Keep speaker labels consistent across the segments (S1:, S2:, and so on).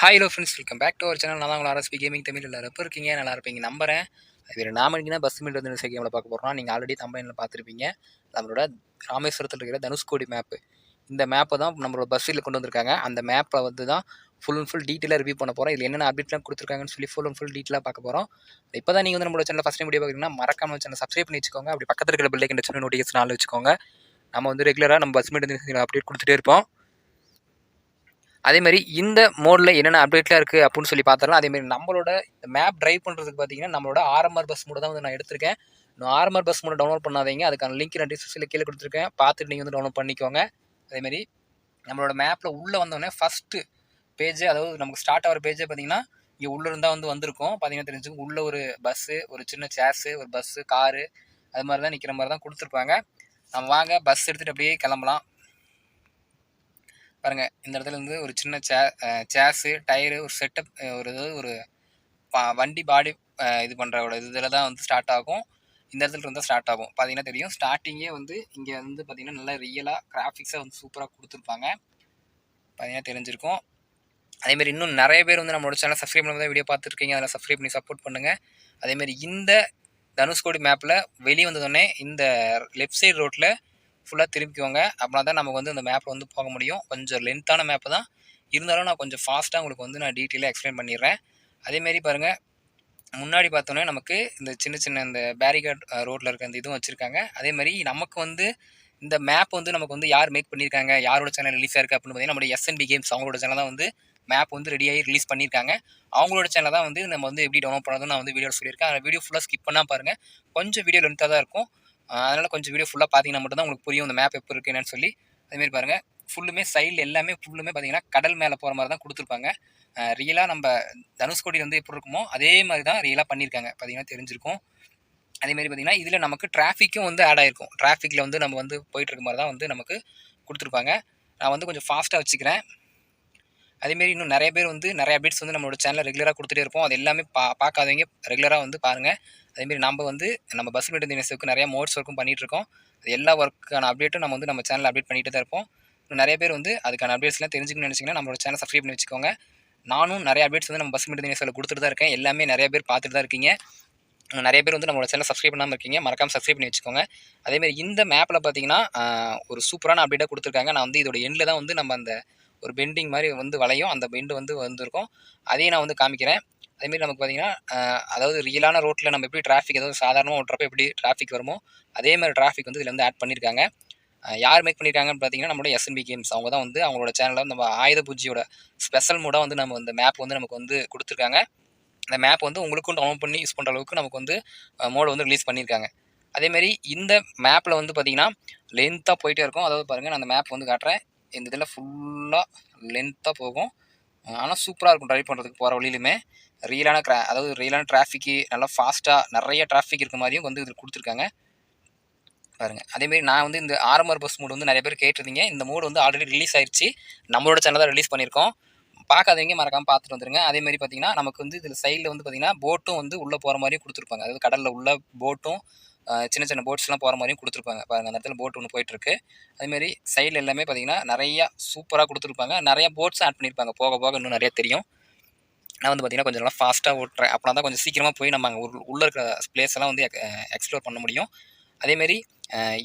S1: Hi hello friends welcome back to our channel நான் உங்களை RSP gaming Tamil எல்லாரும் எப்போ இருக்கீங்க. நல்லா இருப்பீங்க நம்புறேன். அது வேறு நாம பஸ் மீட் வந்து கேமில் பார்க்க போகிறோம் நீங்கள் ஆல்ரெடி தமிழில் பார்த்துருப்பீங்க. நம்மளோட ராமேஸ்வரத்தில் இருக்கிற தனுஷ்கோடி மேப்பு இந்த மேப்பை தான் நம்மளோட பஸ்ஸில் கொண்டு வந்திருக்காங்க. அந்த மேப்பை வந்து தான் ஃபுல் அண்ட் ஃபுல் டீட்டெயிலாக ரிவ்யூ பண்ண போகிறோம் இதில் என்னென்ன அப்டேட்லாம் கொடுத்துருக்காங்கன்னு சொல்லி ஃபுல் அண்ட் ஃபுல் டீட்டெயிலாக பார்க்க போகிறோம் இப்போ தான் நீங்கள் வந்து நம்மளோட சேனல் ஃபஸ்ட் டைம் வீடியோ பார்க்குறீங்கன்னா மறக்காம சேனல் சப்ஸ்கிரைப் பண்ணி வச்சுக்கோங்க. அப்படி பக்கத்தில் இருக்கிற பில்லைக்கு சின்ன நோட்டிஃபிகேஷன் ஆள் வச்சுக்கோங்க. நம்ம வந்து ரெகுலராக நம்ம பஸ் மீட் வந்து அப்டேட் கொடுத்துட்டே இருப்போம். அதே மாதிரி இந்த மோடில் என்னென்ன அப்டேட்லாம் இருக்குது அப்படின்னு சொல்லி பார்த்தரலாம் அதேமாதிரி நம்மளோட மேப் ட்ரைவ் பண்ணுறதுக்கு பார்த்தீங்கன்னா நம்மளோட ஆர்எம்ஆர் பஸ் மூட தான் வந்து நான் எடுத்திருக்கேன். இன்னும் ஆர்எம்ஆர் பஸ் மூட டவுன்லோட் பண்ணாதீங்க. அதுக்கான லிங்க் நான் டிஸ்கிரிப்ஷனில் கீழே கொடுத்துருக்கேன். பார்த்துட்டு நீங்கள் வந்து டவுன்லோட் பண்ணிக்கோங்க. அதேமாதிரி நம்மளோட மேப்பில் உள்ளே வந்தோடனே ஃபஸ்ட்டு பேஜ் அதாவது நமக்கு ஸ்டார்ட் ஆகிற பேஜே பார்த்தீங்கன்னா இங்கே உள்ளே இருந்தால் வந்து வந்திருக்கும். பார்த்தீங்கன்னா தெரிஞ்சுக்கும். உள்ளே ஒரு பஸ்ஸு ஒரு சின்ன சேர்ஸு ஒரு பஸ்ஸு காரு அது மாதிரி தான் நிற்கிற மாதிரி தான் கொடுத்துருப்பாங்க. நம்ம வாங்க பஸ் எடுத்துகிட்டு அப்படியே கிளம்பலாம். பாருங்க இந்த இடத்துல இருந்து ஒரு சின்ன சே சேஸு டயரு ஒரு செட்டப் ஒரு இது ஒரு வண்டி பாடி இது பண்ணுறோட இதில் தான் வந்து ஸ்டார்ட் ஆகும். இந்த இடத்துல இருந்தால் ஸ்டார்ட் ஆகும். பார்த்தீங்கன்னா தெரியும். ஸ்டார்டிங்கே வந்து இங்கே வந்து பார்த்தீங்கன்னா நல்லா ரியலாக கிராஃபிக்ஸாக வந்து சூப்பராக கொடுத்துருப்பாங்க. பார்த்தீங்கன்னா தெரிஞ்சிருக்கும். அதேமாதிரி இன்னும் நிறைய பேர் வந்து நம்மளோட சேனல் சப்ஸ்கிரைப் பண்ணி வீடியோ பார்த்துருக்கீங்க. அதில் சப்ஸ்கிரைப் பண்ணி சப்போர்ட் பண்ணுங்கள் அதேமாதிரி இந்த தனுஷ்கோடி மேப்பில் வெளியே வந்ததுடனே இந்த லெஃப்ட் சைடு ரோட்டில் ஃபுல்லாக திருப்பிக்கோங்க அப்படின்னா தான் நமக்கு வந்து இந்த மேப்பில் வந்து போக முடியும். கொஞ்சம் லென்த்தான மேப்பு தான். இருந்தாலும் நான் கொஞ்சம் ஃபாஸ்ட்டாக உங்களுக்கு வந்து நான் டீட்டெயிலாக எக்ஸ்பிளைன் பண்ணிடுறேன். அதேமாரி பாருங்கள் முன்னாடி பார்த்தோன்னே நமக்கு இந்த சின்ன சின்ன இந்த பேரிகார்ட் ரோட்டில் இருக்க இந்த இதுவும் வச்சுருக்காங்க. அதேமாதிரி நமக்கு வந்து இந்த மேப் வந்து நமக்கு வந்து யார் மேக் பண்ணியிருக்காங்க யாரோட சேனல் ரிலீஸ் ஆயிருக்கு அப்படின்னு பார்த்தீங்கன்னா நம்மளுடைய எஸ்என்பி கேம்ஸ் அவங்களோட சேனல் தான் வந்து மேப் வந்து ரெடியாகி ரிலீஸ் பண்ணியிருக்காங்க அவங்களோட சேனல் தான் வந்து நம்ம வந்து எப்படி டவுன்லோட் பண்ணதும் நான் வந்து வீடியோ சொல்லியிருக்கேன். அந்த வீடியோ ஃபுல்லாக ஸ்கிப் பண்ணால் பாருங்கள் கொஞ்சம் வீடியோ லென்த்தாக தான் இருக்கும். அதனால் கொஞ்சம் வீடியோ ஃபுல்லாக பார்த்தீங்கன்னா மட்டும் தான் உங்களுக்கு புரியும் இந்த மேப் எப்போ இருக்குது என்னன்னு சொல்லி. அதேமாரி பாருங்கள் ஃபுல்லுமே சைடில் எல்லாமே ஃபுல்லுமே பார்த்தீங்கன்னா கடல் மேலே போகிற மாதிரி தான் கொடுத்துருப்பாங்க. ரியலாக நம்ம தனுஷ்கோடி வந்து எப்படி இருக்குமோ அதே மாதிரி தான் ரியலாக பண்ணியிருக்காங்க பார்த்தீங்கன்னா தெரிஞ்சிருக்கும். அதேமாரி பார்த்தீங்கன்னா இதில் நமக்கு டிராஃபிக்கும் வந்து ஆட் ஆகிருக்கும் டிராஃபிக்கில் வந்து நம்ம வந்து போயிட்டுருக்க மாதிரி தான் வந்து நமக்கு கொடுத்துருப்பாங்க. நான் வந்து கொஞ்சம் ஃபாஸ்ட்டாக வச்சுக்கிறேன். அதேமாரி இன்னும் நிறைய பேர் வந்து நிறைய அப்டேட்ஸ் வந்து நம்மளோட சேனலில் ரெகுலராக கொடுத்துட்டே இருப்போம். அது எல்லாமே பா பார்க்காதவங்க ரெகுலராக வந்து பாருங்கள் அதேமாரி நம்ம வந்து நம்ம பஸ் மீட்டர் தினசுக்கு நிறைய மோட்ஸ் ஒர்க்கும் பண்ணிகிட்டு இருக்கோம். அது எல்லா ஒர்க்கான அப்டேட்டும் நம்ம வந்து நம்ம சேனலில் அப்டேட் பண்ணிட்டு தான் இருப்போம். இன்னும் நிறைய பேர் வந்து அதுக்கான அப்டேட்ஸ்லாம் தெரிஞ்சுக்கணும்னு நினச்சிங்கன்னா நம்மளோட சேனல் சப்ஸ்கிரைப் பண்ணி வச்சுக்கோங்க. நானும் நிறைய அப்டேட்ஸ் வந்து நம்ம பஸ் மீட்டர் தினசில் கொடுத்துட்டு தான் இருக்கேன். எல்லாமே நிறைய பேர் பார்த்துட்டு தான் இருக்கீங்க. நிறைய பேர் வந்து நம்மளோட சேனல் சப்ஸ்கிரைப் பண்ணாமல் இருக்கீங்க. மறக்காமல் சப்ஸ்கிரைப் பண்ணி வச்சுக்கோங்க. அதேமாதிரி இந்த மேப்பில் பார்த்தீங்கன்னா ஒரு சூப்பரான அப்டேட்டாக கொடுத்துருக்காங்க. நான் வந்து இதோட எண்டில் தான் வந்து நம்ம அந்த ஒரு பெண்டிங் மாதிரி வந்து வளையும். அந்த பெண்டு வந்து வந்திருக்கும். அதையும் நான் வந்து காமிக்கிறேன். அதேமாரி நமக்கு பார்த்தீங்கன்னா அதாவது ரியலான ரோட்டில் நம்ம எப்படி டிராஃபிக் ஏதாவது சாதாரணமாக ஓட்டுறப்ப எப்படி டிராஃபிக் வருமோ அதே மாதிரி டிராஃபிக் வந்து இதில் வந்து ஆட் பண்ணியிருக்காங்க யார் மேக் பண்ணியிருக்காங்கன்னு பார்த்தீங்கன்னா நம்மளோட எஸ்என்பி கேம்ஸ் அவங்க தான் வந்து அவங்களோட சேனலில் நம்ம ஆயுத பூஜையோட ஸ்பெஷல் மூடாக வந்து நம்ம இந்த மேப் வந்து நமக்கு வந்து கொடுத்துருக்காங்க. அந்த மேப் வந்து உங்களுக்கும் டவுன்லோட் பண்ணி யூஸ் பண்ணுற அளவுக்கு நமக்கு வந்து மோடு வந்து ரிலீஸ் பண்ணியிருக்காங்க அதேமாரி இந்த மேப்பில் வந்து பார்த்தீங்கன்னா லென்த்தாக போயிட்டே இருக்கும். அதாவது பாருங்கள் நான் அந்த மேப் வந்து காட்டுறேன். இந்த இதில் ஃபுல்லாக லென்த்தாக போகும். ஆனால் சூப்பராக இருக்கும் ட்ரைவ் பண்ணுறதுக்கு போகிற வழியிலுமே. ரியலான க்ரா அதாவது ரியலான டிராஃபிக்கு நல்லா ஃபாஸ்ட்டாக நிறைய டிராஃபிக் இருக்க மாதிரியும் வந்து இதில் கொடுத்துருக்காங்க. பாருங்கள் அதேமாரி நான் வந்து இந்த ஆர்எம்ஆர் பஸ் மூடு வந்து நிறைய பேர் கேட்டிருந்தீங்க. இந்த மோடு வந்து ஆல்ரெடி ரிலீஸ் ஆயிடுச்சு நம்மளோட சேனல் தான் ரிலீஸ் பண்ணியிருக்கோம். பார்க்காதவங்க மறக்காமல் பார்த்துட்டு வந்துருங்க. அதேமாதிரி பார்த்தீங்கன்னா நமக்கு வந்து இதில் சைடில் வந்து பார்த்தீங்கன்னா போட்டும் வந்து உள்ளே போகிற மாதிரியும் கொடுத்துருப்பாங்க. அதாவது கடலில் உள்ள போட்டும் சின்ன சின்ன போட்ஸ்லாம் போகிற மாதிரியும் கொடுத்துருப்பாங்க. பாருங்க அந்த இடத்துல போட் ஒன்று போயிட்டுருக்கு. அதேமாரி சைடில் எல்லாமே பார்த்தீங்கன்னா நிறையா சூப்பராக கொடுத்துருப்பாங்க. நிறையா போட்ஸும் ஆட் பண்ணியிருப்பாங்க போக போக இன்னும் நிறைய தெரியும். நான் வந்து பார்த்தீங்கன்னா கொஞ்சம் நல்லா ஃபாஸ்ட்டாக ஓட்டுறேன். அப்படின்னா தான் கொஞ்சம் சீக்கிரமாக போய் நம்ம அங்கே உள்ளே இருக்கிற பிளேஸ் எல்லாம் வந்து எக்ஸ்ப்ளோர் பண்ண முடியும். அதேமாரி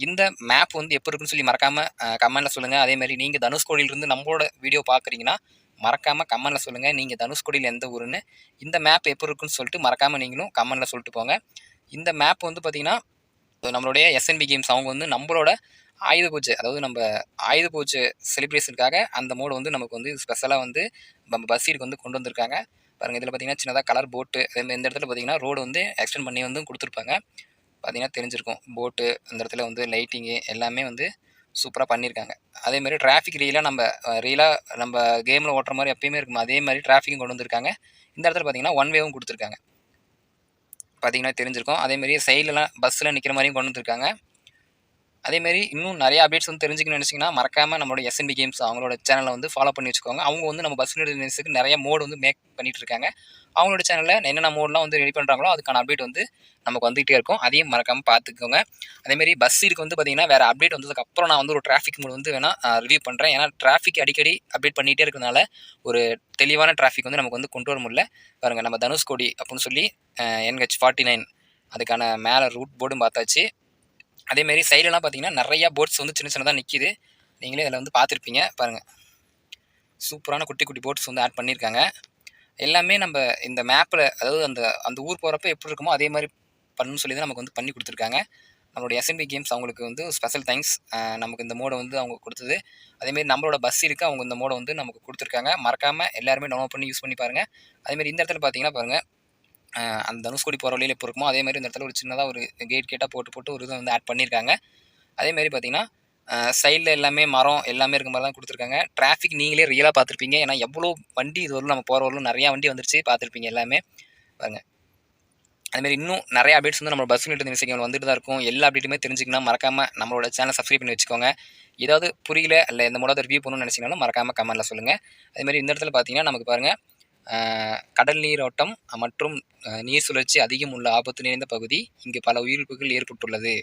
S1: இந்த மேப் வந்து எப்போ இருக்குன்னு சொல்லி மறக்காமல் கமெண்ட்டில் சொல்லுங்கள் அதேமாரி நீங்கள் தனுஷ்கோடியிலிருந்து நம்மளோட வீடியோ பார்க்குறீங்கன்னா மறக்காமல் கமெண்ட்டில் சொல்லுங்கள் நீங்கள் தனுஷ்கோடியில் எந்த ஊருன்னு. இந்த மேப் எப்போ இருக்குன்னு சொல்லிட்டு மறக்காமல் நீங்களும் கமெண்ட்டில் சொல்லிட்டு போங்க. இந்த மேப் வந்து பார்த்திங்கன்னா நம்மளுடைய எஸ்என்பி கேம்ஸ் அவங்க வந்து நம்மளோட ஆயுத பூஜை அதாவது நம்ம ஆயுத பூஜை செலிப்ரேஷனுக்காக அந்த மோடு வந்து நமக்கு வந்து ஸ்பெஷலாக வந்து நம்ம பஸ்ஸீடுக்கு வந்து கொண்டு வந்திருக்காங்க. பாருங்கள் இதில் பார்த்தீங்கன்னா சின்னதாக கலர் போட்டு அதேமாதிரி இந்த இடத்துல பார்த்தீங்கன்னா ரோடு வந்து எக்ஸ்டெண்ட் பண்ணி வந்து கொடுத்துருப்பாங்க. பார்த்தீங்கன்னா தெரிஞ்சிருக்கும். போட்டு அந்த இடத்துல வந்து லைட்டிங்கு எல்லாமே வந்து சூப்பராக பண்ணியிருக்காங்க அதேமாதிரி டிராஃபிக் ரீலாக நம்ம ரீலாக நம்ம கேமில் ஓட்டுற மாதிரி எப்பயுமே இருக்கும் அதே மாதிரி டிராஃபிக்கும் கொண்டு வந்திருக்காங்க. இந்த இடத்துல பார்த்தீங்கன்னா ஒன் வேவும் கொடுத்துருக்காங்க. பார்த்தீங்கன்னா தெரிஞ்சிருக்கும். அதேமாரி சைட்லலாம் பஸ்ஸில் நிற்கிற மாதிரியும் கொண்டு வந்துருக்காங்க. அதேமாரி இன்னும் நிறைய அப்டேட்ஸ் வந்து தெரிஞ்சுக்கணும்னு நினச்சிங்கன்னா மறக்காமல் நம்மளோட எஸ்என்பி கேம்ஸ் அவங்களோட சேனலை வந்து ஃபாலோ பண்ணி வச்சுக்கோங்க. அவங்க வந்து நம்ம பஸ் நியூஸுக்கு நிறைய மோடு வந்து மேக் பண்ணிகிட்டு இருக்காங்க அவங்களோட சேனலில் என்னென்ன மோட்லாம் வந்து ரெடி பண்ணுறாங்களோ அதுக்கான அப்டேட் வந்து நமக்கு வந்துகிட்டே இருக்கும். அதையும் மறக்காமல் பார்த்துக்கோங்க. அதேமாரி பஸ் இதுக்கு வந்து பார்த்திங்கன்னா வேறு அப்டேட் வந்ததுக்கப்புறம் நான் வந்து ஒரு டிராஃபிக் மூடு வந்து வேணால் ரிவ்யூ பண்ணுறேன் ஏன்னா டிராஃபிக் அடிக்கடி அப்டேட் பண்ணிகிட்டே இருக்கிறதுனால ஒரு தெளிவான டிராஃபிக் வந்து நமக்கு வந்து கொண்டு வர முடியல. பாருங்கள் நம்ம தனுஷ்கோடி அப்படின்னு சொல்லி என்ஹெச் ஃபார்ட்டி நைன் அதுக்கான மேலே ரூட் போர்டும் பார்த்தாச்சு. அதேமாரி சைடெல்லாம் பார்த்தீங்கன்னா நிறையா போட்ஸ் வந்து சின்ன சின்னதாக நிற்கிது நீங்களே இதில் வந்து பார்த்துருப்பீங்க. பாருங்கள் சூப்பரான குட்டி குட்டி போட்ஸ் வந்து ஆட் பண்ணியிருக்காங்க எல்லாமே நம்ம இந்த மேப்பில் அதாவது அந்த அந்த ஊர் போகிறப்ப எப்படி இருக்குமோ அதே மாதிரி பண்ணணும்னு சொல்லி தான் நமக்கு வந்து பண்ணி கொடுத்துருக்காங்க. நம்மளுடைய எஸ்என்பி கேம்ஸ் அவங்களுக்கு வந்து ஸ்பெஷல் தேங்க்ஸ் நமக்கு இந்த மோடை வந்து அவங்க கொடுத்தது. அதேமாரி நம்மளோட பஸ் இருக்குது அவங்க இந்த மோடை வந்து நமக்கு கொடுத்துருக்காங்க. மறக்காமல் எல்லாருமே டவுன்லோட் பண்ணி யூஸ் பண்ணி பாருங்கள் அதேமாரி இந்த இடத்துல பார்த்தீங்கன்னா பாருங்கள் அந்த தனுஷ்கோடி போகிற வழியில் எப்போ இருக்குமோ அதே மாதிரி இந்த இடத்துல ஒரு சின்னதாக ஒரு கேட் கேட்டாக போட்டு போட்டு ஒரு இதை வந்து ஆட் பண்ணியிருக்காங்க அதேமாரி பார்த்தீங்கன்னா சைடில் எல்லாமே மரம் எல்லாமே இருக்க மாதிரி தான் கொடுத்துருக்காங்க. டிராஃபிக் நீங்களே ரியலாக பார்த்துருப்பீங்க. ஏன்னா எவ்வளோ வண்டி இது வரலும் நம்ம போகிற வரலும் நிறையா வண்டி வந்துருச்சு பார்த்துருப்பீங்க எல்லாமே. பாருங்க. அதுமாரி இன்னும் நிறைய அப்டேட்ஸ் வந்து நம்ம பஸ் நிறுத்த நிமிஷங்கள் வந்துட்டு தான் இருக்கும். எல்லா அப்டேட்டுமே தெரிஞ்சுக்கணும் மறக்காமல் நம்மளோட சேனல் சப்ஸ்கிரைப் பண்ணி வச்சுக்கோங்க. ஏதாவது புரியல இல்லை எந்த மூடாவது ரிவ்யூ பண்ணணும்னு நினச்சிங்கனாலும் மறக்காமல் கமெண்ட்டில் சொல்லுங்கள் அதேமாதிரி இந்த இடத்துல பார்த்தீங்கன்னா நமக்கு பாருங்கள் கடல் நீரோட்டம் மற்றும் நீர் சுழற்சி அதிகம் உள்ள ஆபத்து நிறைந்த பகுதி இங்கு பல உயிரிழப்புகள் ஏற்பட்டுள்ளது.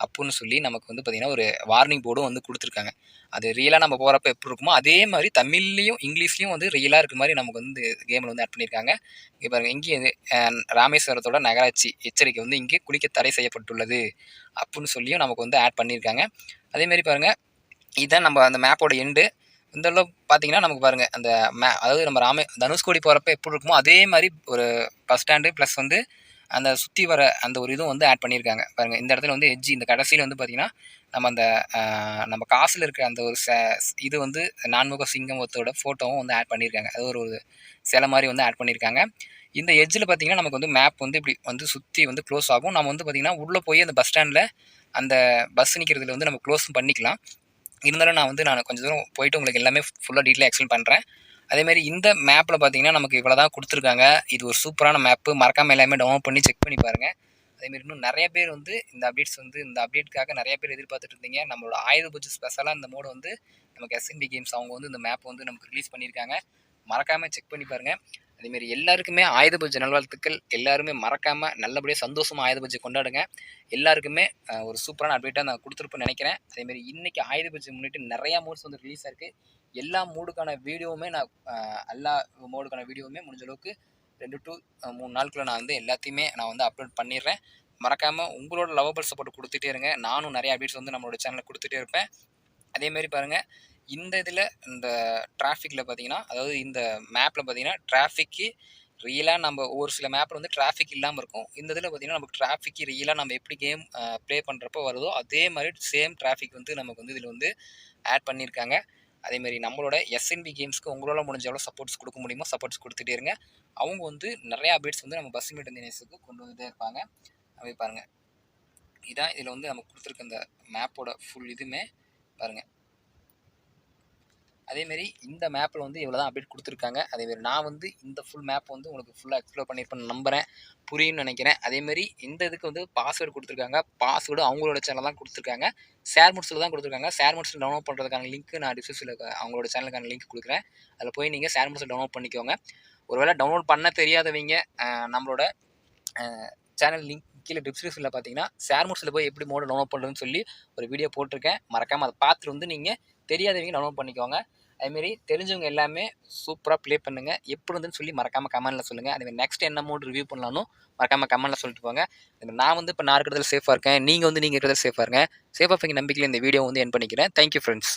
S1: அப்புடின்னு சொல்லி நமக்கு வந்து பார்த்திங்கன்னா ஒரு வார்னிங் போர்டும் வந்து கொடுத்துருக்காங்க. அது ரியலாக நம்ம போகிறப்ப எப்படி இருக்குமோ அதே மாதிரி தமிழ்லையும் இங்கிலீஷ்லையும் வந்து ரியலாக இருக்க மாதிரி நமக்கு வந்து கேமில் வந்து ஆட் பண்ணியிருக்காங்க இங்கே பாருங்கள் இங்கே ராமேஸ்வரத்தோட நகராட்சி எச்சரிக்கை வந்து இங்கே குளிக்க தடை செய்யப்பட்டுள்ளது அப்புடின்னு சொல்லியும் நமக்கு வந்து ஆட் பண்ணியிருக்காங்க அதேமாரி பாருங்கள் இதுதான் நம்ம அந்த மேப்போட எண்டு இந்த அளவு பார்த்தீங்கன்னா நமக்கு பாருங்கள் அந்த மே அதாவது நம்ம ராமே தனுஷ்கோடி போகிறப்ப எப்படி இருக்குமோ அதே மாதிரி ஒரு பஸ் ஸ்டாண்டு ப்ளஸ் வந்து அந்த சுற்றி வர அந்த ஒரு இதுவும் வந்து ஆட் பண்ணியிருக்காங்க. பாருங்கள் இந்த இடத்துல வந்து எட்ஜி இந்த கடைசியில் வந்து பார்த்திங்கன்னா நம்ம அந்த நம்ம காசில் இருக்கிற அந்த ஒரு ச- இது வந்து நான்முக சிங்கமத்தோட ஃபோட்டோவும் வந்து ஆட் பண்ணியிருக்காங்க. அது ஒரு ஒரு சிலை மாதிரி வந்து ஆட் பண்ணியிருக்காங்க. இந்த எஜ்ஜில் பார்த்தீங்கன்னா நமக்கு வந்து மேப் வந்து இப்படி வந்து சுற்றி வந்து க்ளோஸ் ஆகும். நம்ம வந்து பார்த்திங்கன்னா உள்ளே போய் அந்த பஸ் ஸ்டாண்டில் அந்த பஸ் நிற்கிறதுல வந்து நம்ம க்ளோஸும் பண்ணிக்கலாம். இருந்தாலும் நான் வந்து நான் கொஞ்சம் தூரம் போயிட்டு உங்களுக்கு எல்லாமே ஃபுல்லாக டீட்டெயில் எக்ஸ்பிளைன் பண்ணுறேன் அதேமாதிரி இந்த மேப்பில் பார்த்தீங்கன்னா நமக்கு இவ்வளோ தான் கொடுத்துருக்காங்க. இது ஒரு சூப்பரான மேப்பு மறக்காமல் எல்லாமே டவுன்லோட் பண்ணி செக் பண்ணி பாருங்கள் அதேமாரி இன்னும் நிறைய பேர் வந்து இந்த அப்டேட்ஸ் வந்து இந்த அப்டேட்டுக்காக நிறைய பேர் எதிர்பார்த்துட்டு இருந்தீங்க. நம்மளோட ஆயுத பூஜை ஸ்பெஷலாக இந்த மோடு வந்து நமக்கு எஸ்என்பி கேம்ஸ் அவங்க வந்து இந்த மேப் வந்து நமக்கு ரிலீஸ் பண்ணியிருக்காங்க மறக்காமல் செக் பண்ணி பாருங்கள் அதேமாரி எல்லாருக்குமே ஆயுத பூஜை நல்வாழ்த்துக்கள். எல்லாருமே மறக்காமல் நல்லபடியாக சந்தோஷமாக ஆயுத பூஜை கொண்டாடுங்க. எல்லாருக்குமே ஒரு சூப்பரான அப்டேட்டாக நான் கொடுத்துருப்பேன்னு நினைக்கிறேன். அதேமாரி இன்றைக்கி ஆயுத பூஜை முன்னிட்டு நிறையா மோட்ஸ் வந்து ரிலீஸ் ஆயிருக்கு எல்லா மூடுக்கான வீடியோவுமே நான் எல்லா மோடுக்கான வீடியோவுமே முடிஞ்ச அளவுக்கு ரெண்டு டு மூணு நாளுக்குள்ள நான் வந்து எல்லாத்தையுமே நான் வந்து அப்லோட் பண்ணிடுறேன். மறக்காமல் உங்களோட லவபிள் சப்போர்ட் கொடுத்துட்டே இருங்க. நானும் நிறைய அப்டேட்ஸ் வந்து நம்மளோட சேனலில் கொடுத்துட்டே இருப்பேன். அதேமாரி பாருங்கள் இந்த இதில் இந்த டிராஃபிக்கில் பார்த்தீங்கன்னா அதாவது இந்த மேப்பில் பார்த்தீங்கன்னா டிராஃபிக்கு ரியலாக நம்ம ஒரு சில மேப்பில் வந்து டிராஃபிக் இல்லாமல் இருக்கும். இந்த இதில் பார்த்தீங்கன்னா நமக்கு டிராஃபிக்கு ரியலாக நம்ம எப்படி கேம் ப்ளே பண்ணுறப்போ வருதோ அதே மாதிரி சேம் டிராஃபிக் வந்து நமக்கு வந்து இதில் வந்து ஆட் பண்ணியிருக்காங்க அதேமாதிரி நம்மளோட எஸ்என்பி கேம்ஸ்க்கு உங்களால் முடிஞ்ச எவ்வளோ சப்போர்ட்ஸ் கொடுக்க முடியுமோ சப்போர்ட்ஸ் கொடுத்துட்டே இருங்க. அவங்க வந்து நிறைய அப்டேட்ஸ் வந்து நம்ம பஸ் மீட் தினேஷுக்கு கொண்டு வந்துட்டே இருப்பாங்க. அப்படி பாருங்கள் இதான் இதில் வந்து நம்ம கொடுத்துருக்க இந்த மேப்போட ஃபுல் இதுவுமே பாருங்கள் அதேமாரி இந்த மேப்பில் வந்து இவ்வளோ தான் அப்டேட் கொடுத்துருக்காங்க. அதேமாரி நான் வந்து இந்த ஃபுல் மேப் வந்து உங்களுக்கு ஃபுல்லாக எக்ஸ்ப்ளோர் பண்ணியிருப்பேன்னு நம்புகிறேன் புரியும்னு நினைக்கிறேன். அதேமாரி இந்த இதுக்கு வந்து பாஸ்வேர்டு கொடுத்துருக்காங்க. பாஸ்வேர்டு அவங்களோட சேனல் தான் கொடுத்துருக்காங்க. ஷேர் முட்ஸில் தான் கொடுத்துருக்காங்க. ஷேர் முட்ஸில் டவுன்லோட் பண்ணுறதுக்கான லிங்க் நான் டிஸ்கிரிப்ஷனில் அவங்களோட சேனலுக்கான லிங்க் கொடுக்குறேன். அதில் போய் நீங்கள் ஷேர் முட்ஸில் டவுன்லோட் பண்ணிக்கோங்க. ஒருவேளை டவுன்லோட் பண்ண தெரியாதவங்க நம்மளோட சேனல் லிங்க் கீழே டிஸ்கிரிப்ஷனில் பார்த்தீங்கன்னா ஷேர் முட்ஸில் போய் எப்படி மோட டவுன்லோட் பண்ணுறதுன்னு சொல்லி ஒரு வீடியோ போட்டிருக்கேன். மறக்காமல் அதை பார்த்துட்டு வந்து நீங்கள் தெரியாதவங்க டவுன்லோட் பண்ணிக்கோங்க. அதுமாரி தெரிஞ்சவங்க எல்லாமே சூப்பராக ப்ளே பண்ணுங்கள் எப்படி இருந்துன்னு சொல்லி மறக்காமல் கமெண்ட்டில் சொல்லுங்கள் அதுமாதிரி நெக்ஸ்ட் என்ன மூட் ரிவ்யூ பண்ணலாம்னு மறக்காமல் கமெண்ட்டில் சொல்லிட்டு போங்க. நான் வந்து இப்போ நான் இருக்கிறதுல சேஃபாக இருக்கேன். நீங்கள் வந்து நீங்கள் இருக்கிறதுல சேஃபாக இருக்கேன் சேஃபாக இருக்க நம்பிக்கையில் இந்த வீடியோ வந்து என் பண்ணிக்கிறேன். Thank you friends